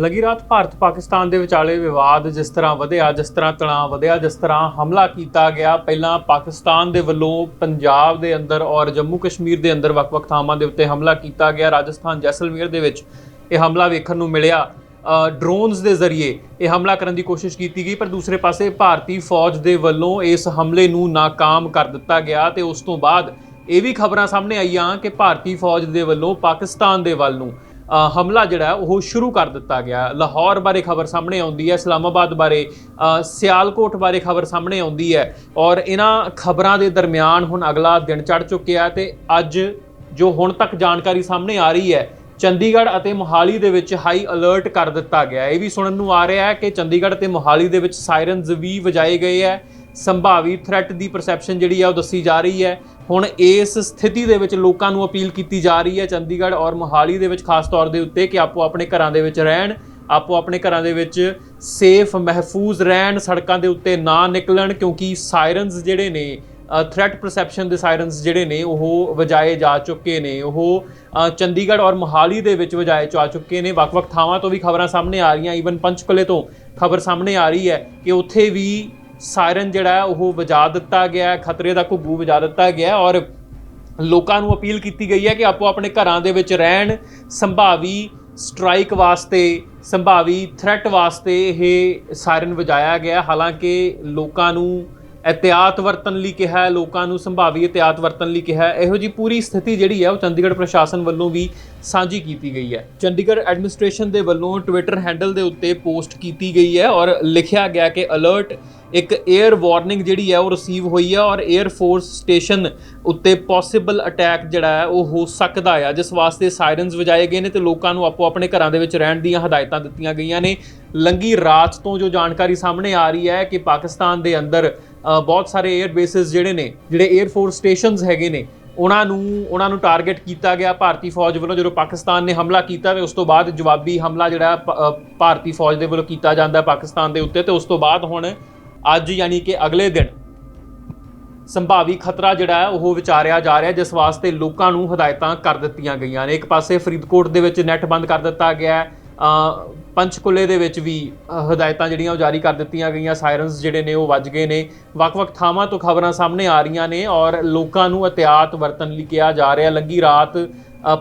ਲਗੀ ਰਾਤ ਭਾਰਤ ਪਾਕਿਸਤਾਨ ਦੇ ਵਿਚਾਲੇ ਵਿਵਾਦ ਜਿਸ ਤਰ੍ਹਾਂ ਵਧਿਆ, ਜਿਸ ਤਰ੍ਹਾਂ ਤਣਾਅ ਵਧਿਆ, ਜਿਸ ਤਰ੍ਹਾਂ ਹਮਲਾ ਕੀਤਾ ਗਿਆ, ਪਹਿਲਾਂ ਪਾਕਿਸਤਾਨ ਦੇ ਵੱਲੋਂ ਪੰਜਾਬ ਦੇ ਅੰਦਰ ਔਰ ਜੰਮੂ ਕਸ਼ਮੀਰ ਦੇ ਅੰਦਰ ਵੱਖ-ਵੱਖ ਥਾਵਾਂ ਦੇ ਉੱਤੇ ਹਮਲਾ ਕੀਤਾ ਗਿਆ। ਰਾਜਸਥਾਨ ਜੈਸਲਮੇਰ ਦੇ ਵਿੱਚ ਇਹ ਹਮਲਾ ਵੇਖਣ ਨੂੰ ਮਿਲਿਆ। ਡਰੋਨਸ ਦੇ ਜ਼ਰੀਏ ਇਹ ਹਮਲਾ ਕਰਨ ਦੀ ਕੋਸ਼ਿਸ਼ ਕੀਤੀ ਗਈ, ਪਰ ਦੂਸਰੇ ਪਾਸੇ ਭਾਰਤੀ ਫੌਜ ਦੇ ਵੱਲੋਂ ਇਸ ਹਮਲੇ ਨੂੰ ਨਾਕਾਮ ਕਰ ਦਿੱਤਾ ਗਿਆ ਤੇ ਉਸ ਤੋਂ ਬਾਅਦ ਇਹ ਵੀ ਖਬਰਾਂ ਸਾਹਮਣੇ ਆਈਆਂ ਕਿ ਭਾਰਤੀ ਫੌਜ ਦੇ ਵੱਲੋਂ ਪਾਕਿਸਤਾਨ ਦੇ ਵੱਲ ਨੂੰ ਹਮਲਾ ਜਿਹੜਾ ਉਹ ਸ਼ੁਰੂ ਕਰ ਦਿੱਤਾ ਗਿਆ। ਲਾਹੌਰ ਬਾਰੇ ਖਬਰ ਸਾਹਮਣੇ ਆਉਂਦੀ ਹੈ, ਇਸਲਾਮਾਬਾਦ ਬਾਰੇ ਸਿਆਲਕੋਟ ਬਾਰੇ ਖਬਰ ਸਾਹਮਣੇ ਆਉਂਦੀ ਹੈ। ਔਰ ਇਹਨਾਂ ਖਬਰਾਂ ਦੇ ਦਰਮਿਆਨ ਹੁਣ ਅਗਲਾ ਦਿਨ ਚੜ ਚੁੱਕਿਆ ਤੇ ਅੱਜ ਜੋ ਹੁਣ ਤੱਕ ਜਾਣਕਾਰੀ ਸਾਹਮਣੇ ਆ ਰਹੀ ਹੈ, ਚੰਡੀਗੜ੍ਹ ਅਤੇ ਮੋਹਾਲੀ ਦੇ ਵਿੱਚ ਹਾਈ ਅਲਰਟ ਕਰ ਦਿੱਤਾ ਗਿਆ ਇਹ ਵੀ ਸੁਣਨ ਨੂੰ ਆ ਰਿਹਾ ਹੈ ਕਿ ਚੰਡੀਗੜ੍ਹ ਤੇ ਮੋਹਾਲੀ ਦੇ ਵਿੱਚ ਸਾਇਰਨਸ ਵੀ ਵਜਾਏ ਗਏ ਹੈ। ਸੰਭਾਵੀ ਥ੍ਰੈਟ ਦੀ ਪਰਸੈਪਸ਼ਨ ਜਿਹੜੀ ਆ ਉਹ ਦੱਸੀ ਜਾ ਰਹੀ ਹੈ। ਹੁਣ ਇਸ ਸਥਿਤੀ ਦੇ ਵਿੱਚ ਲੋਕਾਂ ਨੂੰ ਅਪੀਲ ਕੀਤੀ ਜਾ ਰਹੀ ਹੈ ਚੰਡੀਗੜ੍ਹ ਔਰ ਮੋਹਾਲੀ ਦੇ ਵਿੱਚ, ਖਾਸ ਤੌਰ ਦੇ ਉੱਤੇ ਕਿ ਆਪੋ ਆਪਣੇ ਘਰਾਂ ਦੇ ਵਿੱਚ ਰਹਿਣ, ਆਪੋ ਆਪਣੇ ਘਰਾਂ ਦੇ ਵਿੱਚ ਸੇਫ ਮਹਿਫੂਜ਼ ਰਹਿਣ, ਸੜਕਾਂ ਦੇ ਉੱਤੇ ਨਾ ਨਿਕਲਣ, ਕਿਉਂਕਿ ਸਾਇਰਨਸ ਜਿਹੜੇ ਨੇ ਥ੍ਰੈਟ ਪਰਸੈਪਸ਼ਨ ਦੇ ਸਾਇਰਨਸ ਜਿਹੜੇ ਨੇ, ਉਹ ਵਜਾਏ ਜਾ ਚੁੱਕੇ ਨੇ। ਉਹ ਚੰਡੀਗੜ੍ਹ ਔਰ ਮੋਹਾਲੀ ਦੇ ਵਿੱਚ ਵਜਾਏ ਜਾ ਚੁੱਕੇ ਨੇ। ਵੱਖ-ਵੱਖ ਥਾਵਾਂ ਤੋਂ ਵੀ ਖਬਰਾਂ ਸਾਹਮਣੇ ਆ ਰਹੀਆਂ। ਈਵਨ ਪੰਚਕੁਲੇ ਤੋਂ ਖਬਰ ਸਾਹਮਣੇ ਆ ਰਹੀ ਹੈ ਕਿ ਉੱਥੇ ਵੀ ਸਾਇਰਨ ਜਿਹੜਾ ਉਹ ਵਜਾ ਦਿੱਤਾ ਗਿਆ ਖਤਰੇ ਦਾ ਘੁੱਗੂ ਵਜਾ ਦਿੱਤਾ ਗਿਆ ਔਰ ਲੋਕਾਂ ਨੂੰ ਅਪੀਲ ਕੀਤੀ ਗਈ ਹੈ ਕਿ ਆਪੋ ਆਪਣੇ ਘਰਾਂ ਦੇ ਵਿੱਚ ਰਹਿਣ, ਸੰਭਾਵੀ ਸਟ੍ਰਾਈਕ ਵਾਸਤੇ, ਸੰਭਾਵੀ ਥ੍ਰੈਟ ਵਾਸਤੇ ਇਹ ਸਾਇਰਨ ਵਜਾਇਆ ਗਿਆ ਹਾਲਾਂਕਿ ਲੋਕਾਂ ਨੂੰ ਇhtiyਾਤ ਵਰਤਣ ਲਈ ਕਿਹਾ ਹੈ, ਲੋਕਾਂ ਨੂੰ ਸੰਭਾਵੀ ਇhtiyਾਤ ਵਰਤਣ ਲਈ ਕਿਹਾ ਹੈ, ਇਹੋ ਜੀ ਪੂਰੀ ਸਥਿਤੀ ਜਿਹੜੀ ਹੈ, ਉਹ ਚੰਡੀਗੜ੍ਹ ਪ੍ਰਸ਼ਾਸਨ ਵੱਲੋਂ ਵੀ ਸਾਂਝੀ ਕੀਤੀ ਗਈ ਹੈ। ਚੰਡੀਗੜ੍ਹ ਐਡਮਿਨਿਸਟ੍ਰੇਸ਼ਨ ਦੇ ਵੱਲੋਂ ਟਵਿੱਟਰ ਹੈਂਡਲ ਦੇ ਉੱਤੇ ਪੋਸਟ ਕੀਤੀ ਗਈ ਹੈ ਔਰ ਲਿਖਿਆ ਗਿਆ ਕਿ ਅਲਰਟ ਇੱਕ 에ਅਰ ਵਾਰਨਿੰਗ ਜਿਹੜੀ ਹੈ ਉਹ ਰਿਸੀਵ ਹੋਈ ਆ ਔਰ 에ਅਰ ਫੋਰਸ ਸਟੇਸ਼ਨ ਉੱਤੇ ਪੋਸੀਬਲ ਅਟੈਕ ਜਿਹੜਾ ਹੈ ਉਹ ਹੋ ਸਕਦਾ ਆ। ਜਿਸ ਵਾਸਤੇ ਸਾਇਰਨਸ ਵਜਾਏ ਗਏ ਨੇ ਤੇ ਲੋਕਾਂ ਨੂੰ ਆਪੋ ਆਪਣੇ ਘਰਾਂ ਦੇ ਵਿੱਚ ਰਹਿਣ ਦੀਆਂ ਹਦਾਇਤਾਂ ਦਿੱਤੀਆਂ ਗਈਆਂ ਨੇ। ਲੰਗੀ ਰਾਤ ਤੋਂ ਜੋ ਜਾਣਕਾਰੀ ਸਾਹਮਣੇ ਆ ਰਹੀ ਹੈ ਕਿ ਪਾਕਿਸਤਾਨ ਦੇ ਅੰਦਰ ਬਹੁਤ ਸਾਰੇ 에ਅਰ ਬੇਸਿਸ ਜਿਹੜੇ ਨੇ, ਜਿਹੜੇ 에ਅਰ ਫੋਰਸ ਸਟੇਸ਼ਨਸ ਹੈਗੇ ਨੇ, ਉਹਨਾਂ ਨੂੰ ਉਹਨਾਂ ਨੂੰ ਟਾਰਗੇਟ ਕੀਤਾ ਗਿਆ ਭਾਰਤੀ ਫੌਜ ਵੱਲੋਂ। ਜਦੋਂ ਪਾਕਿਸਤਾਨ ਨੇ ਹਮਲਾ ਕੀਤਾ ਤੇ ਉਸ ਤੋਂ ਬਾਅਦ ਜਵਾਬੀ ਹਮਲਾ ਜਿਹੜਾ ਭਾਰਤੀ ਫੌਜ ਦੇ ਵੱਲੋਂ ਕੀਤਾ ਜਾਂਦਾ ਪਾਕਿਸਤਾਨ ਦੇ ਉੱਤੇ ਤੇ ਉਸ ਤੋਂ ਬਾਅਦ ਹੁਣ ਅੱਜ ਯਾਨੀ ਕਿ ਅਗਲੇ ਦਿਨ ਸੰਭਾਵੀ ਖਤਰਾ ਜਿਹੜਾ ਹੈ, ਉਹ ਵਿਚਾਰਿਆ ਜਾ ਰਿਹਾ ਜਿਸ ਵਾਸਤੇ ਲੋਕਾਂ ਨੂੰ ਹਦਾਇਤਾਂ ਕਰ ਦਿੱਤੀਆਂ ਗਈਆਂ ਨੇ। ਇੱਕ ਪਾਸੇ ਫਰੀਦਕੋਟ ਦੇ ਵਿੱਚ ਨੈਟ ਬੰਦ ਕਰ ਦਿੱਤਾ ਗਿਆ ਹੈ। ਪੰਚਕੁਲੇ ਦੇ ਵਿੱਚ ਵੀ ਹਦਾਇਤਾਂ ਜਿਹੜੀਆਂ ਉਹ ਜਾਰੀ ਕਰ ਦਿੱਤੀਆਂ ਗਈਆਂ। ਸਾਇਰਨਸ ਜਿਹੜੇ ਨੇ, ਉਹ ਵੱਜ ਗਏ ਨੇ। ਵੱਖ-ਵੱਖ ਥਾਵਾਂ ਤੋਂ ਖਬਰਾਂ ਸਾਹਮਣੇ ਆ ਰਹੀਆਂ ਨੇ ਔਰ ਲੋਕਾਂ ਨੂੰ ਇhtiyਾਤ ਵਰਤਣ ਲਈ ਕਿਹਾ ਜਾ ਰਿਹਾ। ਲੰਗੀ ਰਾਤ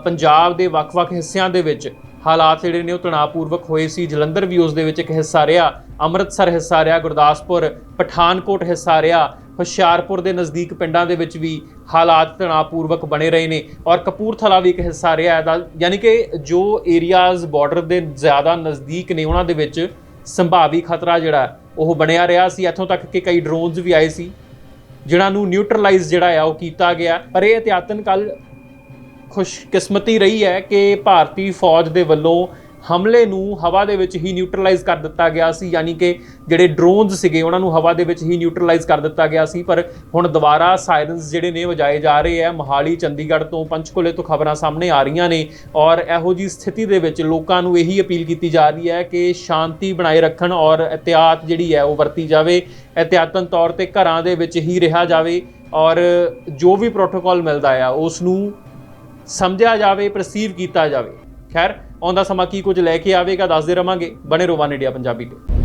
ਪੰਜਾਬ ਦੇ ਵੱਖ-ਵੱਖ ਹਿੱਸਿਆਂ ਦੇ ਵਿੱਚ ਹਾਲਾਤ ਜਿਹੜੇ ਨੇ ਉਹ ਤਣਾਅਪੂਰਵਕ ਹੋਏ ਸੀ। ਜਲੰਧਰ ਵੀ ਉਸ ਦੇ ਵਿੱਚ ਇੱਕ ਹਿੱਸਾ ਰਿਹਾ। ਅੰਮ੍ਰਿਤਸਰ ਹਿੱਸਾ ਰਿਹਾ। ਗੁਰਦਾਸਪੁਰ, ਪਠਾਨਕੋਟ ਹਿੱਸਾ ਰਿਹਾ। ਹੁਸ਼ਿਆਰਪੁਰ ਦੇ ਨਜ਼ਦੀਕ ਪਿੰਡਾਂ ਦੇ ਵਿੱਚ ਵੀ ਹਾਲਾਤ ਤਣਾਅਪੂਰਵਕ ਬਣੇ ਰਹੇ ਨੇ ਔਰ ਕਪੂਰਥਲਾ ਵੀ ਇੱਕ ਹਿੱਸਾ ਰਿਹਾ ਹੈ। ਦਾ- ਯਾਨੀ ਕਿ ਜੋ ਏਰੀਆਜ਼ ਬਾਰਡਰ ਦੇ ਜ਼ਿਆਦਾ ਨਜ਼ਦੀਕ ਨੇ, ਉਹਨਾਂ ਦੇ ਵਿੱਚ ਸੰਭਾਵੀ ਖਤਰਾ ਜਿਹੜਾ ਉਹ ਬਣਿਆ ਰਿਹਾ ਸੀ। ਇੱਥੋਂ ਤੱਕ ਕਿ ਕਈ ਡਰੋਨਸ ਵੀ ਆਏ ਸੀ, ਜਿਨ੍ਹਾਂ ਨੂੰ ਨਿਊਟਰਲਾਈਜ਼ ਜਿਹੜਾ ਆ ਉਹ ਕੀਤਾ ਗਿਆ। ਪਰ ਇਹ ਇਤਿਆਤਨ ਕੱਲ ਖੁਸ਼ਕਿਸਮਤੀ ਰਹੀ ਹੈ ਕਿ ਭਾਰਤੀ ਫੌਜ ਦੇ ਵੱਲੋਂ ਹਮਲੇ ਨੂੰ ਹਵਾ ਦੇ ਵਿੱਚ ਹੀ ਨਿਊਟਰਲਾਈਜ਼ ਕਰ ਦਿੱਤਾ ਗਿਆ ਸੀ, ਯਾਨੀ ਕਿ ਜਿਹੜੇ ਡਰੋਨਸ ਸੀਗੇ, ਉਹਨਾਂ ਨੂੰ ਹਵਾ ਦੇ ਵਿੱਚ ਹੀ ਨਿਊਟਰਲਾਈਜ਼ ਕਰ ਦਿੱਤਾ ਗਿਆ ਸੀ। ਪਰ ਹੁਣ ਦੁਬਾਰਾ ਸਾਇਰਨਸ ਜਿਹੜੇ ਨੇ ਵਜਾਏ ਜਾ ਰਹੇ ਆ ਮੋਹਾਲੀ, ਚੰਡੀਗੜ੍ਹ ਤੋਂ ਪੰਚਕੁਲੇ ਤੋਂ ਖਬਰਾਂ ਸਾਹਮਣੇ ਆ ਰਹੀਆਂ ਨੇ ਔਰ ਇਹੋ ਜੀ ਸਥਿਤੀ ਦੇ ਵਿੱਚ ਲੋਕਾਂ ਨੂੰ ਇਹੀ ਅਪੀਲ ਕੀਤੀ ਜਾ ਰਹੀ ਹੈ ਕਿ ਸ਼ਾਂਤੀ ਬਣਾਏ ਰੱਖਣ ਔਰ ਇhtiyਾਤ ਜਿਹੜੀ ਹੈ ਉਹ ਵਰਤੀ ਜਾਵੇ। ਇhtiyਾਤਨ ਤੌਰ ਤੇ ਘਰਾਂ ਦੇ ਵਿੱਚ ਹੀ ਰਿਹਾ ਜਾਵੇ ਔਰ ਜੋ ਵੀ ਪ੍ਰੋਟੋਕਾਲ ਮਿਲਦਾ ਆ, ਉਸ ਨੂੰ ਸਮਝਿਆ ਜਾਵੇ ਪਰਸੀਵ ਕੀਤਾ ਜਾਵੇ। ਖੈਰ, ਆਉਂਦਾ ਸਮਾਂ ਕੀ ਕੁਝ ਲੈ ਕੇ ਆਵੇਗਾ, ਦੱਸਦੇ ਰਵਾਂਗੇ। ਬਣੇ ਰਹੋ ਇੰਡੀਆ ਪੰਜਾਬੀ ਤੇ।